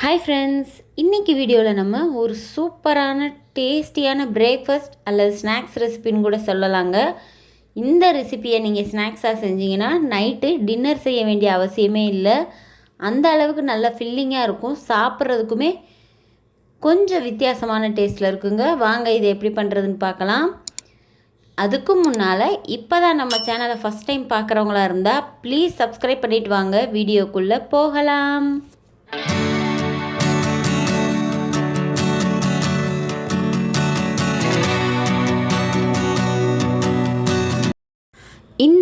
Hi friends இன்றைக்கி வீடியோவில் நம்ம ஒரு சூப்பரான டேஸ்டியான பிரேக்ஃபாஸ்ட் அல்லது ஸ்நாக்ஸ் ரெசிபின்னு கூட சொல்லலாங்க. இந்த ரெசிபியை நீங்கள் ஸ்நாக்ஸாக செஞ்சீங்கன்னா நைட்டு டின்னர் செய்ய வேண்டிய அவசியமே இல்லை. அந்த அளவுக்கு நல்லா ஃபில்லிங்காக இருக்கும். சாப்பிட்றதுக்குமே கொஞ்சம் வித்தியாசமான டேஸ்ட்டில் இருக்குங்க. வாங்க இதை எப்படி பண்ணுறதுன்னு பார்க்கலாம். அதுக்கு முன்னால் இப்போ தான் நம்ம சேனலை ஃபஸ்ட் டைம் பார்க்குறவங்களா இருந்தால் ப்ளீஸ் சப்ஸ்கிரைப் பண்ணிவிட்டு வாங்க. வீடியோக்குள்ளே போகலாம்.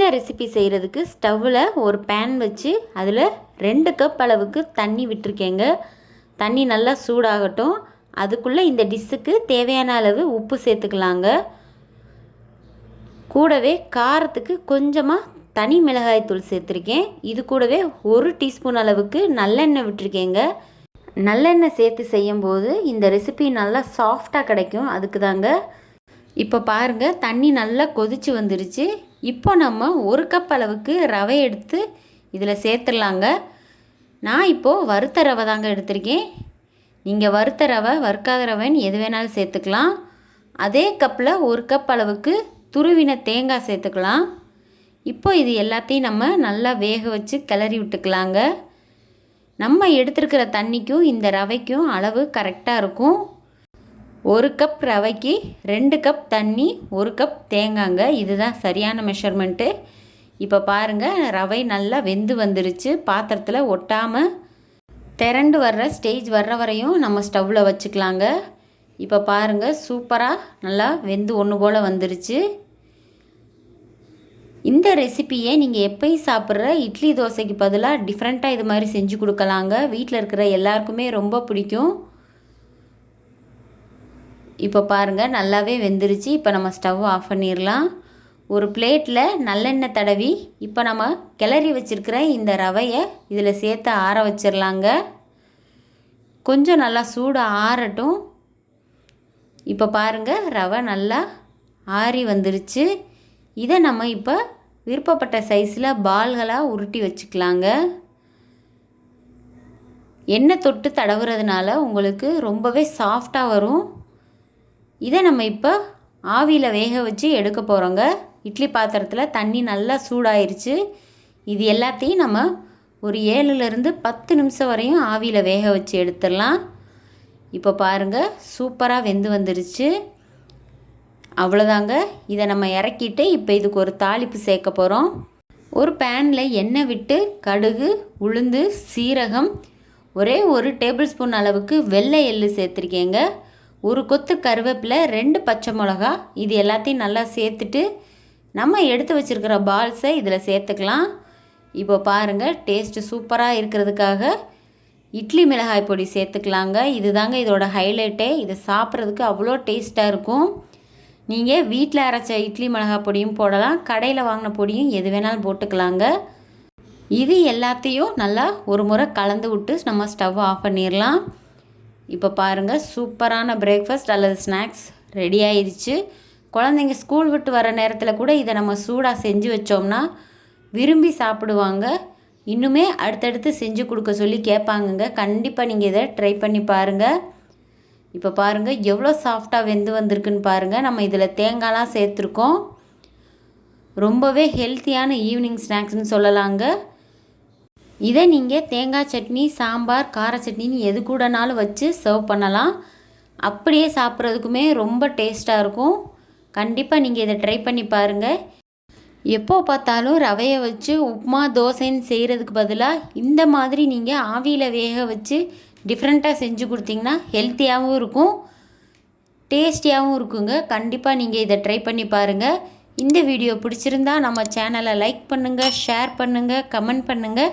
இந்த ரெசிபி செய்கிறதுக்கு ஸ்டவ்வில் ஒரு பேன் வச்சு அதில் ரெண்டு கப் அளவுக்கு தண்ணி விட்டுருக்கேங்க. தண்ணி நல்லா சூடாகட்டும். அதுக்குள்ளே இந்த டிஷ்ஷுக்கு தேவையான அளவு உப்பு சேர்த்துக்கலாங்க. கூடவே காரத்துக்கு கொஞ்சமாக தனி மிளகாய் தூள் சேர்த்துருக்கேன். இது கூடவே ஒரு டீஸ்பூன் அளவுக்கு நல்லெண்ணெய் விட்டுருக்கேங்க. நல்லெண்ணெய் சேர்த்து செய்யும்போது இந்த ரெசிபி நல்லா சாஃப்டாக கிடைக்கும். அதுக்கு தாங்க இப்போ பாருங்கள் தண்ணி நல்லா கொதிச்சு வந்துருச்சு. இப்போ நம்ம ஒரு கப் அளவுக்கு ரவை எடுத்து இதில் சேர்த்துடலாங்க. நான் இப்போது வறுத்த ரவை தாங்க எடுத்திருக்கேன். நீங்கள் வறுத்த ரவை வறுக்காத ரவைன்னு எது வேணாலும் சேர்த்துக்கலாம். அதே கப்பில் ஒரு கப் அளவுக்கு துருவின தேங்காய் சேர்த்துக்கலாம். இப்போ இது எல்லாத்தையும் நம்ம நல்லா வேக வச்சு கிளறி விட்டுக்கலாங்க. நம்ம எடுத்துருக்கிற தண்ணிக்கும் இந்த ரவைக்கும் அளவு கரெக்டாக இருக்கும். ஒரு கப் ரவைக்கு ரெண்டு கப் தண்ணி ஒரு கப் தேங்காங்க. இதுதான் சரியான மெஷர்மெண்ட்டு இப்போ பாருங்கள் ரவை நல்லா வெந்து வந்துருச்சு. பாத்திரத்தில் ஒட்டாமல் திரண்டு வர்ற ஸ்டேஜ் வர்ற வரையும் நம்ம ஸ்டவ்வில் வச்சுக்கலாங்க. இப்போ பாருங்கள் சூப்பராக நல்லா வெந்து ஒன்று போல் வந்துருச்சு. இந்த ரெசிப்பியை நீங்கள் எப்பயும் சாப்பிட்ற? இட்லி தோசைக்கு பதிலாக டிஃப்ரெண்ட்டாக இது மாதிரி செஞ்சு கொடுக்கலாங்க. வீட்டில் இருக்கிற எல்லாருக்குமே ரொம்ப பிடிக்கும். இப்போ பாருங்கள் நல்லாவே வெந்துருச்சு. இப்போ நம்ம ஸ்டவ் ஆஃப் பண்ணிடலாம் ஒரு பிளேட்டில் நல்லெண்ணெய் தடவி இப்போ நம்ம கிளறி வச்சுருக்கிற இந்த ரவையை இதில் சேர்த்து ஆற வச்சிடலாங்க கொஞ்சம் நல்லா சூடு ஆறட்டும். இப்போ பாருங்கள் ரவை நல்லா ஆறி வந்துருச்சு. இதை நம்ம இப்போ விருப்பப்பட்ட சைஸில் பால்களாக உருட்டி வச்சுக்கலாங்க. எண்ணெய் தொட்டு தடவுறதுனால உங்களுக்கு ரொம்பவே சாஃப்டாக வரும். இதை நம்ம இப்போ ஆவியில் வேக வச்சு எடுக்க போகிறோங்க இட்லி பாத்திரத்தில் தண்ணி நல்லா சூடாயிருச்சு. இது எல்லாத்தையும் நம்ம ஒரு ஏழுலேருந்து பத்து நிமிஷம் வரையும் ஆவியில் வேக வச்சு எடுத்துடலாம். இப்போ பாருங்கள் சூப்பராக வெந்து வந்துருச்சு. அவ்வளோதாங்க. இதை நம்ம இறக்கிட்டு இப்போ இதுக்கு ஒரு தாளிப்பு சேர்க்க போகிறோம் ஒரு பேனில் எண்ணெய் விட்டு கடுகு உளுந்து சீரகம் ஒரே ஒரு டேபிள் ஸ்பூன் அளவுக்கு வெள்ளை எள்ளு சேர்த்துருக்கேங்க. ஒரு கொத்து கருவேப்பிலை ரெண்டு பச்சை மிளகா இது எல்லாத்தையும் நல்லா சேர்த்துட்டு நம்ம எடுத்து வச்சுருக்கிற பால்ஸை இதில் சேர்த்துக்கலாம். இப்போ பாருங்கள் டேஸ்ட்டு சூப்பராக இருக்கிறதுக்காக இட்லி மிளகாய் பொடி சேர்த்துக்கலாங்க. இது தாங்க இதோட ஹைலைட்டே இதை சாப்பிட்றதுக்கு அவ்வளோ டேஸ்ட்டாக இருக்கும். நீங்கள் வீட்டில் அரைச்ச இட்லி மிளகாய் பொடியும் போடலாம். கடையில் வாங்கின பொடியும் எது வேணாலும் போட்டுக்கலாங்க. இது எல்லாத்தையும் நல்லா ஒரு முறை கலந்து விட்டு நம்ம ஸ்டவ் ஆஃப் பண்ணிடலாம். இப்போ பாருங்கள் சூப்பரான பிரேக்ஃபாஸ்ட் அல்லது ஸ்நாக்ஸ் ரெடி ஆயிடுச்சு குழந்தைங்க ஸ்கூல் விட்டு வர நேரத்தில் கூட இதை நம்ம சூடாக செஞ்சு வச்சோம்னா விரும்பி சாப்பிடுவாங்க. இன்னுமே அடுத்தடுத்து செஞ்சு கொடுக்க சொல்லி கேட்பாங்கங்க. கண்டிப்பாக நீங்கள் இதை ட்ரை பண்ணி பாருங்கள் இப்போ பாருங்கள் எவ்வளோ சாஃப்டாக வெந்து வந்திருக்குன்னு பாருங்கள் நம்ம இதில் தேங்காய்லாம் சேர்த்துருக்கோம். ரொம்பவே ஹெல்த்தியான ஈவினிங் ஸ்நாக்ஸ்னு சொல்லலாங்க. இதை நீங்கள் தேங்காய் சட்னி சாம்பார் கார சட்னின்னு எது கூடனாலும் வச்சு சர்வ் பண்ணலாம். அப்படியே சாப்பிட்றதுக்குமே ரொம்ப டேஸ்ட்டாக இருக்கும். கண்டிப்பாக நீங்கள் இதை ட்ரை பண்ணி பாருங்கள் எப்போ பார்த்தாலும் ரவையை வச்சு உப்மா தோசைன்னு செய்கிறதுக்கு பதிலாக இந்த மாதிரி நீங்கள் ஆவியில் வேக வச்சு டிஃப்ரெண்ட்டாக செஞ்சு கொடுத்தீங்கன்னா ஹெல்த்தியாகவும் இருக்கும். டேஸ்டியாகவும் இருக்குங்க. கண்டிப்பாக நீங்கள் இதை ட்ரை பண்ணி பாருங்கள் இந்த வீடியோ பிடிச்சிருந்தா நம்ம சேனலை லைக் பண்ணுங்கள் ஷேர் பண்ணுங்கள் கமெண்ட் பண்ணுங்கள்